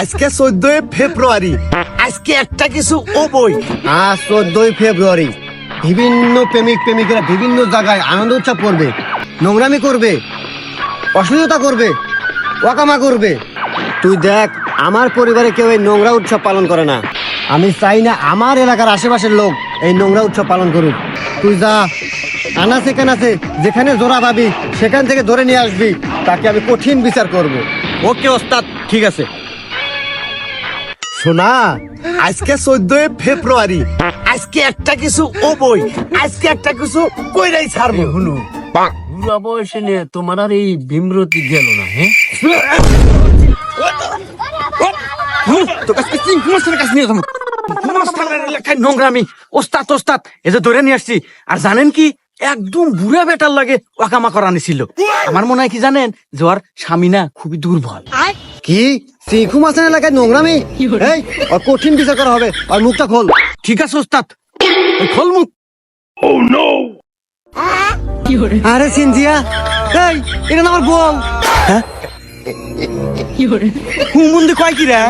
আজকে চোদ্দই ফেব্রুয়ারি। আজকে একটা কিছু ও বই। আজ চোদ্দই ফেব্রুয়ারি। বিভিন্ন প্রেমিক প্রেমিকেরা বিভিন্ন জায়গায় আনন্দ উৎসব করবে নোংরামি করবে অশ্লীলতা করবে ওয়াকামা করবে। তুই দেখ আমার পরিবারে কেউ এই নোংরা উৎসব পালন করে না। আমি চাই না আমার এলাকার আশেপাশের লোক এই নোংরা উৎসব পালন করুক। তুই যা আনাচে কানাচে যেখানে জোড়া পাবি সেখান থেকে ধরে নিয়ে আসবি তাকে আমি কঠিন বিচার করব। ওকে ওস্তাদ ঠিক আছে। শোনা আজকে চোদ্দই ফেব্রুয়ারি আজকে একটা কিছু ও বই আজকে একটা কিছু কইরাই ছাড়বো। হুনু বুড়া বয়সে নিয়ে তোমার আর এই ভীমরতি গেল না হ্যাঁ কাছে কাছে নিয়ে এলাকায় নোংরামি ওস্তাদ ওস্তাদ এই যে ধরে নিয়ে আসছি। আর জানেন কি একদম বুড়া বেটার লাগে ওয়াকামা করা নিছিল আমার মনে হয় কি জানেন যে ওর স্বামী না খুবই দুর্বল। কি? শিখু মাসের এলাকায়? নোংরামি? এই আর কঠিন বিচার করা হবে। আর মুখটা খোল। ঠিক আছে ওস্তাদ। খোল মুখ। আরে সিনজিয়া। এই এটা আমার বল হ্যাঁ? হুমুন্দি কয় কি রে?